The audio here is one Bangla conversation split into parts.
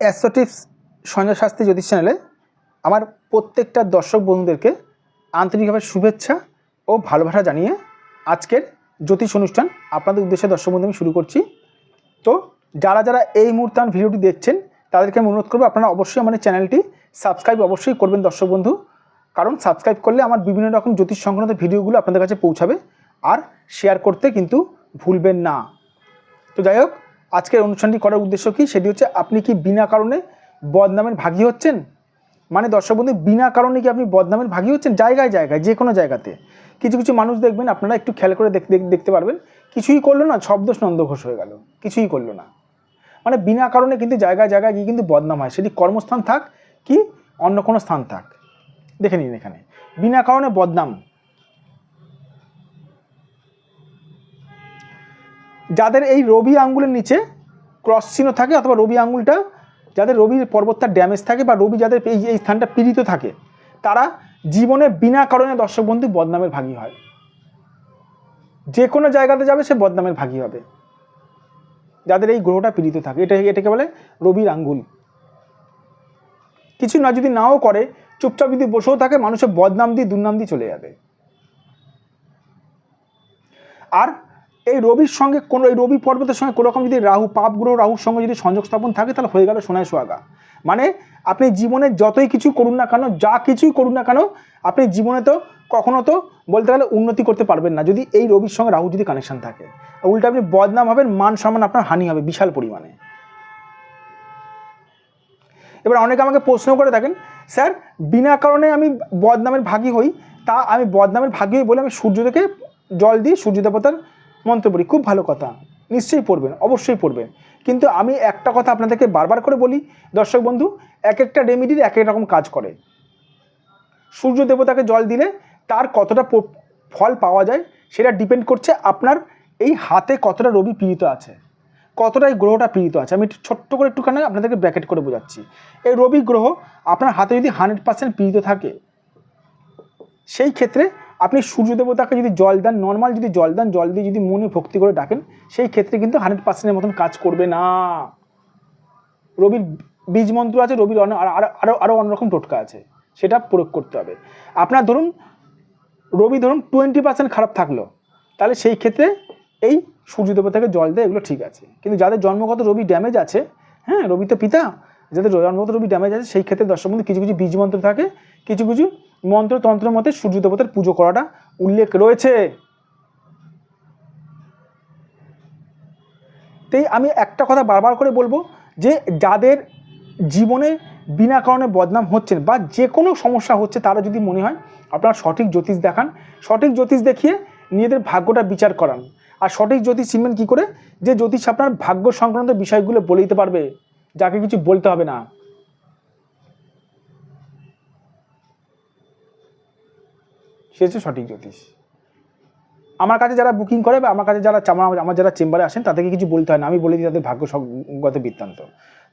অ্যাসোটিপস সঞ্জয় শাস্ত্রী জ্যোতিষ চ্যানেলে আমার প্রত্যেকটা দর্শক বন্ধুদেরকে আন্তরিকভাবে শুভেচ্ছা ও ভালোবাসা জানিয়ে আজকের জ্যোতিষ অনুষ্ঠান আপনাদের উদ্দেশ্যে দর্শক বন্ধু আমি শুরু করছি। তো যারা যারা এই মুহূর্তে আমার ভিডিওটি দেখছেন, তাদেরকে আমি অনুরোধ করব আপনারা অবশ্যই আমার চ্যানেলটি সাবস্ক্রাইব অবশ্যই করবেন দর্শক বন্ধু। কারণ সাবস্ক্রাইব করলে আমার বিভিন্ন রকম জ্যোতিষ সংক্রান্ত ভিডিওগুলো আপনাদের কাছে পৌঁছাবে। আর শেয়ার করতে কিন্তু ভুলবেন না। তো যাই হোক আজকের অনুষ্ঠানটি করার উদ্দেশ্য কি? সেটি হচ্ছে আপনি কি বিনা কারণে বদনামের ভাগী হচ্ছেন? মানে দর্শক বন্ধু, বিনা কারণে কি আপনি বদনামের ভাগী হচ্ছেন? জায়গায় জায়গায়, যে কোনো জায়গাতে। কিছু কিছু মানুষ দেখবেন, আপনারা একটু খেয়াল করে দেখ- দেখ- দেখতে পারবেন, কিছুই করল না শব্দ নন্দঘোষ হয়ে গেল। কিছুই করল না। মানে বিনা কারণে কিন্তু জায়গায় জায়গায় গিয়ে কিন্তু বদনাম হয়। সেটি কর্মস্থান থাক কি, অন্য কোনো স্থান থাক। দেখে নিন এখানে। বিনা কারণে বদনাম। যাদের এই রবি আঙ্গুলের নিচে ক্রস চিহ্ন থাকে অথবা রবি আঙ্গুলটা, যাদের রবির পর্বতটা ড্যামেজ থাকে বা রবি যাদের এই এই স্থানটা পীড়িত থাকে, তারা জীবনে বিনা কারণে দর্শক বন্ধু বদনামের ভাগী হয়। যে কোনো জায়গাতে যাবে সে বদনামের ভাগী হবে। যাদের এই গ্রহটা পীড়িত থাকে, এটা, এটাকে বলে রবির আঙ্গুল। কিছু না যদি নাও করে, চুপচাপ যদি বসেও থাকে, মানুষের বদনাম দিয়ে দুর্নাম দিয়ে চলে যাবে। আর এই রবির সঙ্গে কোনো, এই রবি পর্বতের সঙ্গে কোনো রকম যদি রাহু পাপ গ্রহ, রাহুর সঙ্গে যদি সংযোগ স্থাপন থাকে, তাহলে হয়ে গেল সোনায় সোহাগা। মানে আপনি জীবনে যতই কিছু করুন না কেন, যা কিছুই করুন না কেন, আপনি জীবনে তো কখনো তো বলতে গেলে উন্নতি করতে পারবেন না, যদি এই রবির সঙ্গে রাহু যদি কানেকশান থাকে। উল্টা আপনি বদনাম হবেন, মান সম্মান আপনার হানি হবে বিশাল পরিমাণে। এবার অনেকে আমাকে প্রশ্ন করে থাকেন স্যার, বিনা কারণে আমি বদনামের ভাগী হই? তা আমি বদনামের ভাগী হই বলে আমি সূর্যদেরকে জল দিই, সূর্য দেবতার মন্ত্র পড়ি খুব ভালো কথা। নিশ্চয়ই পড়বেন, অবশ্যই পড়বেন। কিন্তু আমি একটা কথা আপনাদেরকে বারবার করে বলি, দর্শক বন্ধু, এক একটা রেমিডির এক এক রকম কাজ করে। সূর্য দেবতাকে জল দিলে তার কতটা ফল পাওয়া যায় সেটা ডিপেন্ড করছে আপনার এই হাতে কতটা রবি পীড়িত আছে। কতটা এই গ্রহটা পীড়িত আছে। আমি একটু ছোট্ট করে একটুখানি আপনাদেরকে ব্র্যাকেট করে বোঝাচ্ছি। এই রবি গ্রহ আপনার হাতে যদি হান্ড্রেড পার্সেন্ট পীড়িত থাকে, সেই ক্ষেত্রে আপনি সূর্য দেবতাকে যদি জল দেন নর্মাল যদি জল দেন, জল দিয়ে যদি মনে ভক্তি করে ডাকেন, সেই ক্ষেত্রে কিন্তু হান্ড্রেড পার্সেন্টের মতন কাজ করবে না। রবির বীজ মন্ত্র আছে, রবির আরও আরও অন্যরকম টোটকা আছে, সেটা প্রয়োগ করতে হবে। আপনার ধরুন, রবি ধরুন টোয়েন্টি পার্সেন্ট খারাপ থাকল, তাহলে সেই ক্ষেত্রে এই সূর্য দেবতাকে জল দেয় এগুলো ঠিক আছে। কিন্তু যাদের জন্মগত রবি ড্যামেজ আছে হ্যাঁ রবি তো পিতা যাদের জন্মগত রবি ড্যামেজ আছে সেই ক্ষেত্রে দর্শক বন্ধু, কিছু কিছু বীজ মন্ত্র থাকে, কিছু কিছু মন্ত্রতন্ত্রের মতে সূর্য দেবতার পুজো করাটা উল্লেখ রয়েছে। তাই আমি একটা কথা বারবার করে বলব যে, যাদের জীবনে বিনা কারণে বদনাম হচ্ছেন বা যে কোনো সমস্যা হচ্ছে তারা যদি মনে হয়, আপনারা সঠিক জ্যোতিষ দেখান, সঠিক জ্যোতিষ দেখিয়ে নিজেদের ভাগ্যটা বিচার করান। আর সঠিক জ্যোতিষ চিনবেন কী করে? যে জ্যোতিষ আপনার ভাগ্য সংক্রান্ত বিষয়গুলো বলে দিতে পারবে। যাকে কিছু বলতে হবে না। সে হচ্ছে সঠিক জ্যোতিষ। আমার কাছে যারা বুকিং করে বা আমার কাছে যারা আমার যারা চেম্বারে আসেন, তাদেরকে কিছু বলতে হয় না। আমি বলে দিই তাদের ভাগ্য সঙ্গত বৃত্তান্ত।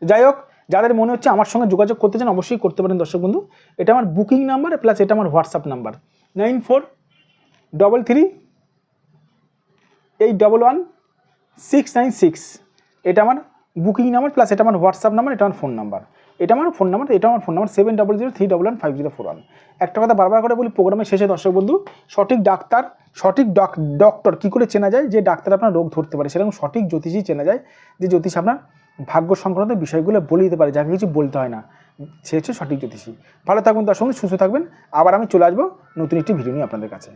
যাই হোক, যাদের মনে হচ্ছে আমার সঙ্গে যোগাযোগ করতে চান, অবশ্যই করতে পারেন দর্শক বন্ধু। এটা আমার বুকিং নাম্বার প্লাস এটা আমার WhatsApp number nine four double three eight double one six nine six এটা আমার বুকিং নাম্বার প্লাস এটা আমার হোয়াটসঅ্যাপ নাম্বার এটা আমার ফোন নাম্বার। এটা আমার ফোন নাম্বার এটা আমার phone number seven double zero three double one five zero four one একটা কথা বারবার করে বলি প্রোগ্রামের শেষে দর্শক বন্ধু সঠিক ডাক্তার সঠিক ডক ডক্টর কী করে চেনা যায়? যে ডাক্তার আপনার রোগ ধরতে পারে সেরকম সঠিক জ্যোতিষই চেনা যায়। যে জ্যোতিষ আপনার ভাগ্য সংক্রান্ত বিষয়গুলো বলে দিতে পারে যাকে কিছু বলতে হয় না। সে হচ্ছে সঠিক জ্যোতিষী। ভালো থাকবেন দর্শক বন্ধু, সুস্থ থাকবেন। আবার আমি চলে আসব নতুন একটি ভিডিও নিয়ে আপনাদের কাছে।